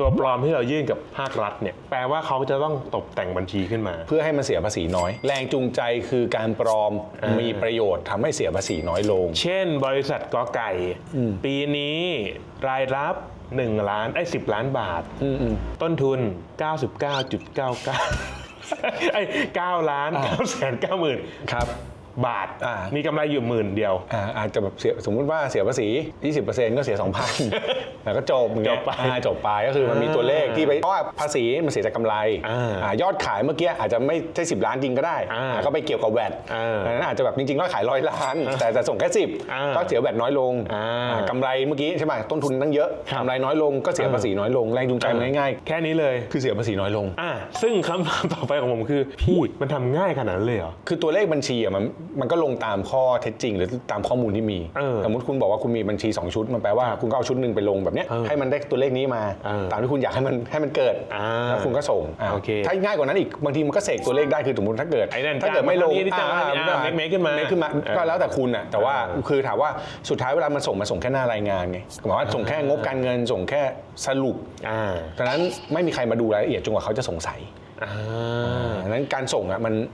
ตัวปลอมที่เรายื่นกับภาครัฐเนี่ยแปลว่าเขาจะต้องตกแต่งบัญชีขึ้นมา เพื่อให้มันเสียภาษีน้อย แรงจูงใจคือการปลอมอ่ามีมีประโยชน์ทำให้เสียภาษีน้อยลง เช่น บริษัทกอไก่ ปีนี้รายรับ1ล้านไอ้สิล้านบาทอืมอืมต้นทุน 99.99ไอ้9ล้าน9แสน9หมื่นครับบาทอ่ามีมีกำไรอยู่หมื่นเดียวอ่าอาจจะแบบเสียสมมุติว่าเสียภาษี 20%ก็เสีย 2,000 แล้วก็จบอย่างเงี้ยจบไปอ่าจบไปก็คือมันมีตัวเลขที่ไปเพราะว่าภาษีมันเสียจากกำไรอ่าอ่ายอดขายเมื่อกี้อาจจะไม่ใช่10ล้านจริงก็ได้อ่าอ่าก็ไปเกี่ยวกับแวดอ่าดังนั้นอาจจะแบบจริงๆก็ขายร้อยล้าน แต่แต่ส่งแค่อ่า10ก็เสียแวดน้อยลงอ่าอ่ากำไรเมื่อกี้ใช่ไหมต้นทุนตั้งเยอะครับกำไรน้อยลงก็เสียภาษีน้อยลงแรงจูงใจมันง่ายแค่นี้เลยๆคือเสียภาษีน้อยลงอ่าซึ่งคำถามต่อไปของผมคือพี่มันทำง่ายขนาดนั้นเลยเหรอคือตัวเลขบัญชีอะมันมันก็ลงตามข้อเท็จจริง หรือตามข้อมูลที่มีเออสมมติคุณบอกว่าคุณมีบัญชี 2 ชุดมันแปลว่าคุณก็เอาชุดหนึ่งไปลงแบบเนี้ยเออให้มันได้ตัวเลขนี้มาเออตามที่คุณอยากให้มันให้มันเกิดอ่าแล้วคุณก็ส่งอะโอเคถ้าง่ายกว่านั้นอีกบางทีมันก็เสกตัวเลขได้คือสมมติถ้าเกิดไอ้นั่นถ้าเกิดไม่ลงจ้างมาเท่านี้จ้างมาเท่านี้อะ make- make ขึ้นมาเขึ้นมาเออก็แล้วแต่คุณอะแต่ว่าคือถามว่าสุดท้ายเวลามันส่งมาส่งแค่หน้ารายงานไงหมายว่าส่งแค่งบการเงินส่งแค่สรุปอ่าดังนั้นไม่มีใครมาดูรายละเอียดจนกว่าเขาจะสงสัยอ่าดังนั้นการส่งอะมัน